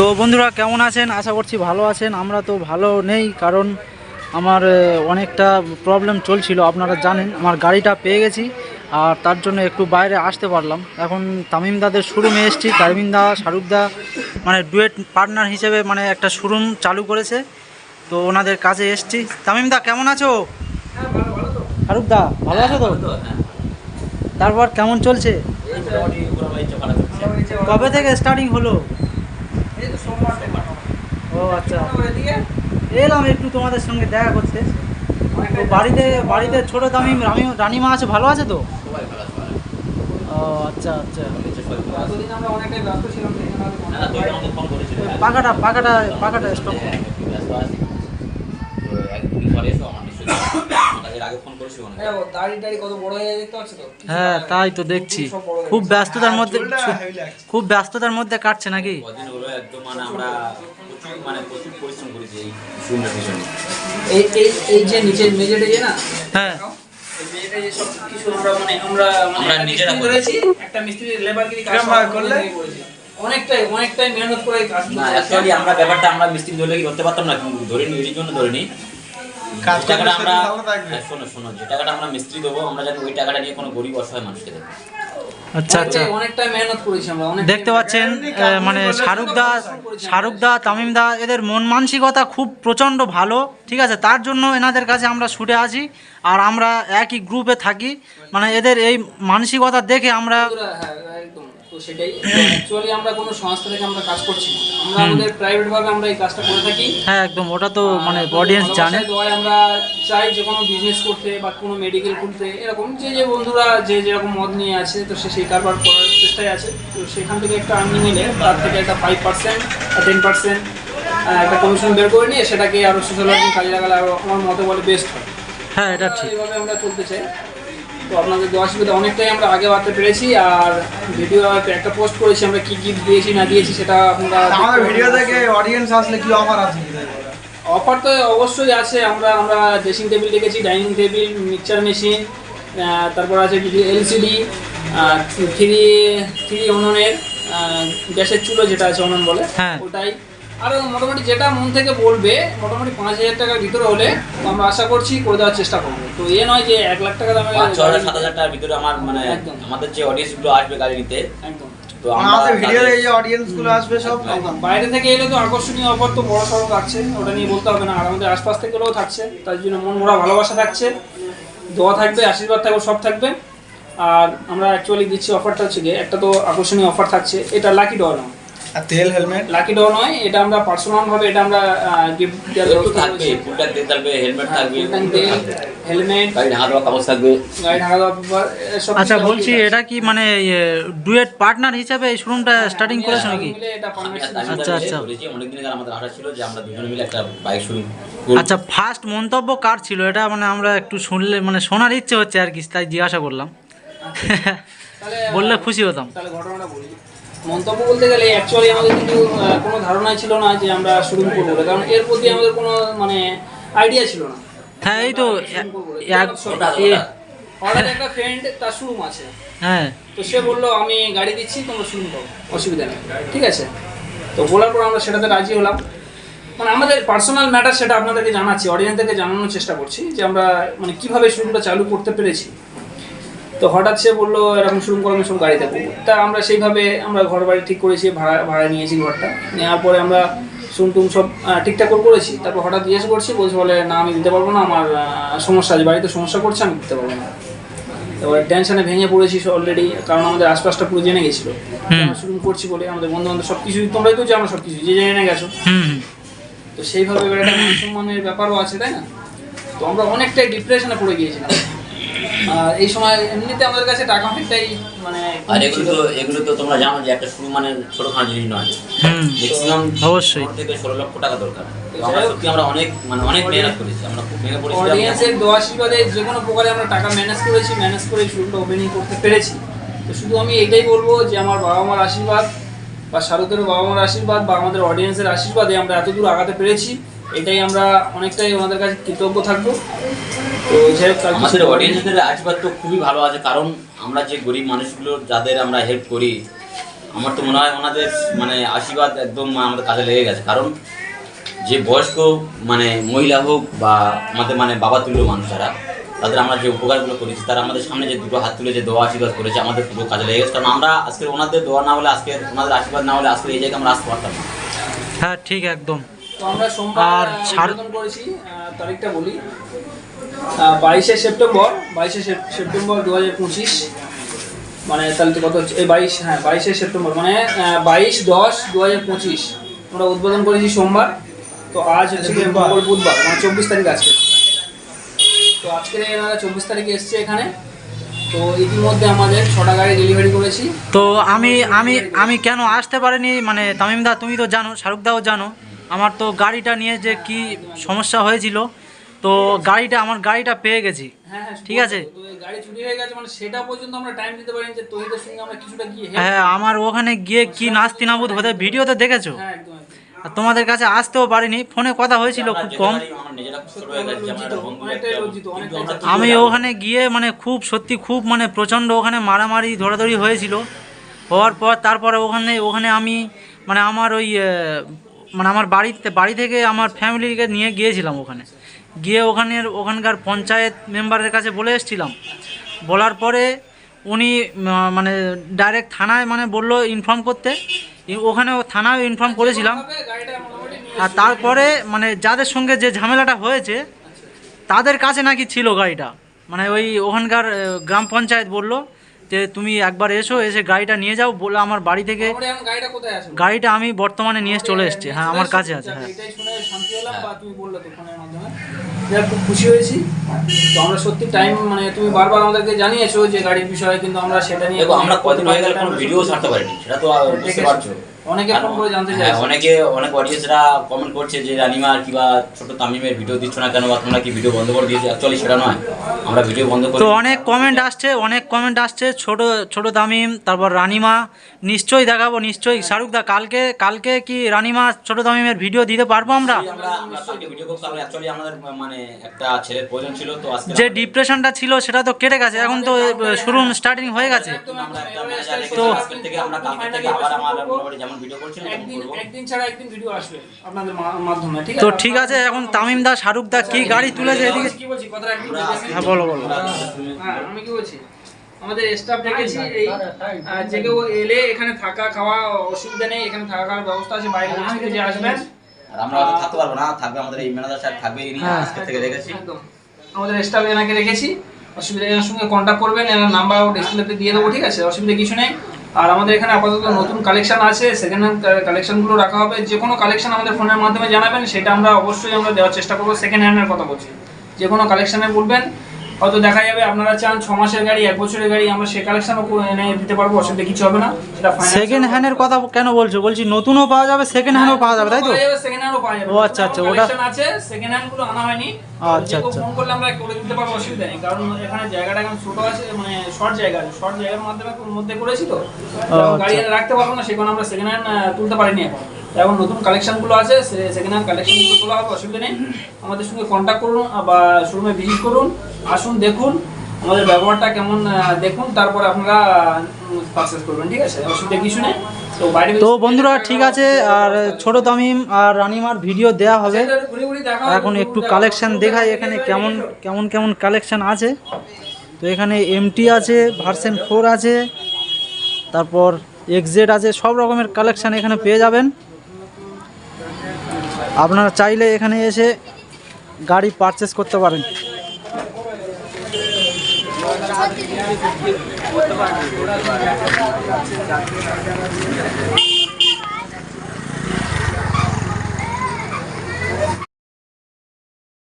তো বন্ধুরা কেমন আছেন? আশা করছি ভালো আছেন। আমরা তো ভালো নেই কারণ আমার অনেকটা প্রবলেম চলছিল আপনারা জানেন। আমার গাড়িটা পেয়ে গেছি আর তার জন্য একটু বাইরে আসতে পারলাম। এখন তামিমদাদের শোরুমে এসেছি। তামিমদা শাহরুখদা মানে ডুয়েট পার্টনার হিসেবে মানে একটা শোরুম চালু করেছে। তো ওনাদের কাছে এসেছি। তামিমদা কেমন আছো? শাহরুখদা ভালো আছো তো? তারপর কেমন চলছে? কবে থেকে স্টার্টিং হলো? ও আচ্ছা। এলাম একটু তোমাদের সঙ্গে দেখা করতে। তো বাড়িতে বাড়িতে ছোট দামি রামি রানিমা আছে ভালো আছে তো? ও আচ্ছা আচ্ছা। পাকাটা পাকাটা পাকাটা স্টপ হ্যাঁ, ও দাড়ি টাড়ি কত বড় হয়ে দেখতে পাচ্ছ তো? হ্যাঁ তাই তো দেখছি। হয়ে খুব ব্যস্ততার মধ্যে খুব ব্যস্ততার মধ্যে কাটছে নাকি? কদিন হলো একদম মানে আমরা প্রচুর মানে প্রচুর পরিশ্রম করেছি এই শূন্যের পিছনে। এই এই এই যে নিচের মেঝেটা যে না? হ্যাঁ। অনেকটাই অনেকটাই মেহনত করে আমরা ব্যাপারটা আমরা মিস্ত্রি ধরলে কি ধরতে পারতাম না? কিন্তু ধরিনি এই জন্য ধরিনি কাজ টাকাটা আমরা সেটা ভালো থাকবে। হ্যাঁ, শোনো শোনো যে টাকাটা আমরা মিস্ত্রি দেবো আমরা জানি ওই টাকাটা নিয়ে কোনো গরিব অসহায় মানুষকে দেবো আচ্ছা আচ্ছা। অনেকটাই- অনেকটাই মেহনত করেছি আমরা অনেক দেখতে পাচ্ছেন মানে শাহরুখদা শাহরুখদা তামিমদা এদের মন মানসিকতা খুব প্রচণ্ড ভালো ঠিক আছে? তার জন্য এনাদের কাছে আমরা ছুটে আসি আর আমরা একই গ্রুপে থাকি। মানে এদের এই মানসিকতা দেখে আমরা হ্যাঁ, একদম। তো সেটাই। অ্যাকচুয়ালি আমরা কোনো সংস্থা থেকে আমরা কাজ করছি না। আমরা আমাদের প্রাইভেট ভাবে আমরা এই কাজটা করে থাকি। হ্যাঁ একদম। ওটা তো মানে অডিয়েন্স জানে। দোয়ায় আমরা চাই যে কোনো বিজনেস করতে বা কোনো মেডিকেল খুলতে এরকম যে যে বন্ধুরা যে যেরকম মত নিয়ে আছে তো সে সেই কারবার করার চেষ্টায় আছে। তো সেখান থেকে একটা আর্নিং এলে তার থেকে একটা ফাইভ পার্সেন্ট বা টেন পার্সেন্ট একটা কমিশন বের করে নিয়ে সেটাকে আরও সোশ্যাল কাজে লাগালে আরও আমার মতে বলে বেস্ট হয়। হ্যাঁ এটা ঠিক। এইভাবে আমরা চলতে চাই। তো আপনাদের দেওয়া সুবিধা অনেকটাই আমরা আগে বাড়তে পেরেছি আর ভিডিও একটা পোস্ট করেছি আমরা কি গিফট দিয়েছি না দিয়েছি সেটা আপনারা আমাদের ভিডিও থেকে অডিয়েন্স আসলে কি অফার আছে? অফার তো অবশ্যই আছে আমরা আমরা ড্রেসিং টেবিল রেখেছি ডাইনিং টেবিল মিক্সচার মেশিন তারপর আছে এলসিডি থ্রি থ্রি উনুনের গ্যাসের চুলো যেটা আছে উনুন বলে হ্যাঁ। ওটাই। আর মোটামুটি যেটা মন থেকে বলবে মোটামুটি পাঁচ হাজার টাকার ভিতরে হলে আমরা আশা করছি করে দেওয়ার চেষ্টা করব। তো এ নয় যে এক লাখ টাকা দামে পাঁচ ছ হাজার সাত হাজার টাকার ভিতরে আমার মানে একদম। আমাদের যে অডিয়েন্সগুলো আসবে গাড়ি নিতে একদম। তো আমরা আমাদের ভিডিওর এই যে অডিয়েন্সগুলো আসবে সব একদম। বাইরে থেকে এলে তো আকর্ষণীয় অফার তো বড় সড়ো থাকছে ওটা নিয়ে বলতে হবে না। আর আমাদের আশপাশ থেকে এলেও থাকছে তার জন্য মন ভরা ভালোবাসা থাকছে। দোয়া থাকবে আশীর্বাদ থাকবে সব থাকবে। আর আমরা অ্যাকচুয়ালি দিচ্ছি অফারটা হচ্ছে গিয়ে একটা তো আকর্ষণীয় অফার থাকছে এটা লাকি ডর নয় আর তেল হেলমেট? লাকি ডর নয় এটা আমরা পার্সোনাল ভাবে এটা আমরা গিফট দেওয়ার ব্যবস্থা থাকবে করেছি। ফুলটা তেল থাকবে হেলমেট থাকবে। ট্যাঙ্ক তেল হেলমেট। গাড়ি ঢাকা দেওয়া কাগজ থাকবে। গাড়ি ঢাকা দেওয়া আচ্ছা বলছি এটা কি মানে ডুয়েট পার্টনার হিসেবে এই শোরুমটা স্টার্টিং করেছ নাকি? আচ্ছা, আচ্ছা। মিলে করেছি অনেকদিন আগে আমাদের আশা ছিল যে আমরা দুজনে মিলে একটা বাইক শুরু আচ্ছা ফার্স্ট মন্তব্য কার ছিল? এটা মানে আমরা একটু শুনলে মানে শোনার ইচ্ছে হচ্ছে আর কি তাই জিজ্ঞাসা করলাম। বললে খুশি হতাম। তাহলে ঘটনাটা বলি। মন্তব্য বলতে গেলে অ্যাকচুয়ালি আমাদের কিন্তু কোনো ধারণাই ছিল না যে আমরা শুরু করব কারণ এর প্রতি আমাদের কোনো মানে আইডিয়া ছিল না। হ্যাঁ এই তো হঠাৎ একটা ফ্রেন্ড তার শোরুম আছে। হ্যাঁ। তো সে বলল আমি গাড়ি দিচ্ছি তোমরা শুরু করো। অসুবিধা নেই। ঠিক আছে? তো বলার পর আমরা সেটাতে রাজি হলাম। মানে আমাদের পার্সোনাল ম্যাটার সেটা আপনাদেরকে জানাচ্ছি অডিয়েন্সদেরকে জানানোর চেষ্টা করছি যে আমরা মানে কীভাবে শুরুটা চালু করতে পেরেছি। তো হঠাৎ সে বলল এরকম শুরু করো আমি সব গাড়ি দেবো তা আমরা সেইভাবে আমরা ঘর বাড়ি ঠিক করেছি ভাড়া ভাড়া নিয়েছি ঘরটা। নেওয়ার পরে আমরা টুম সব ঠিকঠাক করে করেছি। তারপর হঠাৎ জিজ্ঞেস করছি বলছে বলে না আমি দিতে পারব না আমার সমস্যা আছে বাড়িতে সমস্যা করছে আমি দিতে পারব না। এবার টেনশনে ভেঙে পড়েছি অলরেডি কারণ আমাদের আশপাশটা পুরো জেনে গেছিল। শুরু করছি বলে আমাদের বন্ধু বান্ধব সব কিছু তোমরাই তো জানো সব কিছু যে জেনে গেছো। তো সেইভাবে এবার একটা সম্মানের ব্যাপারও আছে তাই না? তো আমরা অনেকটাই ডিপ্রেশনে পড়ে গিয়েছিলাম। আর এই সময় এমনিতে আমাদের কাছে টাকা অনেকটাই মানে আর এগুলো তো এগুলো তো তোমরা জানো যে একটা শুরু মানে ছোটখাটো জিনিস নয়। ম্যাক্সিমাম অবশ্যই। থেকে ষোলো লক্ষ টাকা দরকার। আমরা সত্যি আমরা অনেক মানে অনেক মেহনত করেছি। আমরা খুব ভেঙে পড়েছিলাম অডিয়েন্সের দোয়া আশীর্বাদে যে কোনো প্রকারে আমরা টাকা ম্যানেজ করেছি ম্যানেজ করে শুরুটা ওপেনিং করতে পেরেছি। তো শুধু আমি এটাই বলব যে আমার বাবা মার আশীর্বাদ বা শাহরুখের বাবা মার আশীর্বাদ বা আমাদের অডিয়েন্সের আশীর্বাদে আমরা এত দূর আগাতে পেরেছি। এটাই আমরা অনেকটাই ওনাদের কাছে কৃতজ্ঞ থাকব। তো যাই হোক, আমাদের অডিয়েন্সদের আশীর্বাদ তো খুবই ভালো আছে কারণ আমরা যে গরিব মানুষগুলো যাদের আমরা হেল্প করি আমার তো মনে হয় ওনাদের মানে আশীর্বাদ একদম আমাদের কাজে লেগে গেছে। কারণ যে বয়স্ক মানে মহিলা হোক বা আমাদের মানে বাবা তুল্য মানুষ যারা তাদের আমরা যে উপকারগুলো করেছি তারা আমাদের সামনে যে দুটো হাত তুলে যে দোয়া আশীর্বাদ করেছে আমাদের পুরো কাজে লেগে গেছে। কারণ আমরা আজকে ওনাদের দোয়া না হলে আজকে ওনাদের আশীর্বাদ না হলে আজকে এই জায়গায় আমরা আসতে পারতাম হ্যাঁ ঠিক একদম। আর ছাড়- উদ্বোধন করেছি তারিখটা বলি। বাইশে সেপ্টেম্বর বাইশে সেপ্টেম্বর দু হাজার পঁচিশ মানে তাহলে তো কত হচ্ছে এই বাইশ হ্যাঁ বাইশে সেপ্টেম্বর মানে বাইশ দশ দু হাজার পঁচিশ আমরা উদ্বোধন করেছি সোমবার তো আজ হচ্ছে মঙ্গল বুধবার মানে চব্বিশ তারিখ আজকে। তো আজকে এনারা চব্বিশ তারিখে এসছে এখানে তো ইতিমধ্যে আমাদের ছটা গাড়ি ডেলিভারি করেছি। তো আমি আমি আমি কেন আসতে পারিনি? মানে তামিমদা তুমি তো জানো শাহরুখদাও জানো। আমার তো গাড়িটা নিয়ে যে কি সমস্যা হয়েছিল তো গাড়িটা আমার গাড়িটা পেয়ে গেছি। হ্যাঁ হ্যাঁ ঠিক আছে। গাড়ি চুরি হয়ে গেছে মানে সেটা পর্যন্ত আমরা টাইম দিতে পারিনি যে তোহিদের সঙ্গে আমরা কিছুটা গিয়ে হ্যাঁ আমার ওখানে গিয়ে কি নাস্তি নাবুদ হতে ভিডিওতে দেখেছ? হ্যাঁ। আর তোমাদের কাছে আসতেও পারিনি ফোনে কথা হয়েছিল খুব কম। আমি ওখানে গিয়ে মানে খুব সত্যি খুব মানে প্রচণ্ড ওখানে মারামারি ধরাধরি হয়েছিল। হওয়ার পর তারপরে ওখানে ওখানে আমি মানে আমার ওই মানে আমার বাড়িতে, বাড়ি থেকে আমার ফ্যামিলিকে নিয়ে গিয়েছিলাম ওখানে। গিয়ে ওখানের, ওখানকার পঞ্চায়েত মেম্বারের কাছে বলে এসেছিলাম। বলার পরে উনি মানে ডাইরেক্ট থানায় মানে বলল ইনফর্ম করতে। ওখানে থানায় ইনফর্ম করেছিলাম। আর তারপরে মানে যাদের সঙ্গে যে ঝামেলাটা হয়েছে, তাদের কাছে নাকি ছিল গাড়িটা। মানে ওই ওখানকার গ্রাম পঞ্চায়েত বলল যে তুমি একবার এসো এসে গাড়িটা নিয়ে যাও বলে আমার বাড়ি থেকে গাড়িটা কোথায় আছে? গাড়িটা আমি বর্তমানে নিয়ে চলে এসছি। হ্যাঁ আমার কাছে আছে হ্যাঁ। এটাই শুনে শান্তি হলাম বা তুমি বললে তো ফোনের মাধ্যমে। যাক, খুব খুশি হয়েছি। তো আমরা সত্যি টাইম মানে তুমি বারবার আমাদেরকে জানিয়েছো যে গাড়ির বিষয়ে কিন্তু আমরা সেটা নিয়ে আমরা কদিন হয়ে গেলে কোনো ভিডিও ছাড়তে পারিনি সেটা তো আর বুঝতে পারছ। অনেকে ফোন করে জানতে হ্যাঁ, চাইছে অনেকে অনেক অডিয়েন্সরা কমেন্ট করছে যে রানিমা কিংবা ছোট তামিমের ভিডিও দিচ্ছ না কেন বা তোমরা কি ভিডিও বন্ধ করে দিয়েছ অ্যাকচুয়ালি সেটা নয় আমরা ভিডিও বন্ধ করি তো অনেক কমেন্ট আসছে অনেক কমেন্ট আসছে ছোট ছোট তামিম তারপর রানিমা নিশ্চয়ই দেখাবো নিশ্চয়ই শাহরুখদা কালকে কালকে কি রানিমা ছোট তামিমের ভিডিও দিতে পারব আমরা মানে যে ডিপ্রেশনটা ছিল সেটা তো কেটে গেছে এখন তো শুরু স্টার্টিং হয়ে গেছে তো আমরা কালকে থেকে আবার আমার মোটামুটি যেমন ভিডিও করছিলাম একদিন একদিন ছাড়া একদিন ভিডিও আসবে আপনাদের মাধ্যমে ঠিক আছে? তো ঠিক আছে এখন তামিম দা শাহরুখ দা কি গাড়ি তুলেছে এদিকে? কি বলছি হ্যাঁ বলো বলো। হ্যাঁ আমি কি বলছি? আমাদের স্টাফ ডেকেছি এই যে কেউ এলে এখানে থাকা খাওয়া অসুবিধা নেই এখানে থাকা খাওয়ার ব্যবস্থা আছে বাইরে থেকে যে আসবেন। আর আমরা হয়তো থাকতে পারব না থাকবে আমাদের এই ম্যানেজার স্যার থাকবে ইনি হ্যাঁ। আজকে থেকে রেখেছি আমাদের স্টাফ এনাকে রেখেছি অসুবিধা এনার সঙ্গে কন্ট্যাক্ট করবেন এনার নাম্বার ডিসপ্লেতে দিয়ে দেবো ঠিক আছে? অসুবিধা কিছু নেই। আর আমাদের এখানে আপাতত নতুন কালেকশন আছে সেকেন্ড হ্যান্ড কালেকশনগুলো রাখা হবে। যে কোনো কালেকশন আমাদের ফোনের মাধ্যমে জানাবেন, সেটা আমরা অবশ্যই আমরা দেওয়ার চেষ্টা করব। সেকেন্ড হ্যান্ডের কথা বলছি। যে কোনো কালেকশানে বলবেন হয়তো দেখা যাবে আপনারা চান ছ মাসের গাড়ি এক বছরের গাড়ি আমরা সেই কালেকশনও এনে দিতে পারব অসুবিধা কিছু হবে না। সেটা সেকেন্ড হ্যান্ডের কথা কেন বলছো? বলছি নতুনও পাওয়া যাবে সেকেন্ড হ্যান্ডও পাওয়া যাবে তাই তো? পাওয়া যাবে, second hand ও পাওয়া যাবে। ও, আচ্ছা, আচ্ছা, ওটা- আছে সেকেন্ড হ্যান্ডগুলো আনা হয়নি। আচ্ছা, আচ্ছা। ফোন করলে আমরা করে দিতে পারব অসুবিধা নেই। কারণ এখানে জায়গাটা এখন ছোট আছে মানে শর্ট জায়গা শর্ট জায়গার মাধ্যমে মধ্যে করেছি তো। আচ্ছা। গাড়ি রাখতে পারব না কারণে আমরা সেকেন্ড হ্যান্ড তুলতে পারিনি এখন। এখন নতুন কালেকশনগুলো আছে সেকেন্ড হ্যান্ড কালেকশন তোলা হবে অসুবিধা নেই। আমাদের সঙ্গে কন্ট্যাক্ট করুন বা শোরুমে ভিজিট করুন আসুন দেখুন আমাদের ব্যবহারটা কেমন দেখুন তারপর আপনারা পারচেস করবেন ঠিক আছে? অসুবিধা কিছু নেই। তো বন্ধুরা ঠিক আছে আর ছোট তামিম আর রানিমার ভিডিও দেয়া হবে। ঘুরে এখন একটু কালেকশন দেখাই এখানে কেমন কেমন কেমন কালেকশন আছে। তো এখানে এমটি আছে ভার্সেন ফোর আছে তারপর এক্সজেড আছে সব রকমের কালেকশন এখানে পেয়ে যাবেন। আপনারা চাইলে এখানে এসে গাড়ি পারচেস করতে পারেন।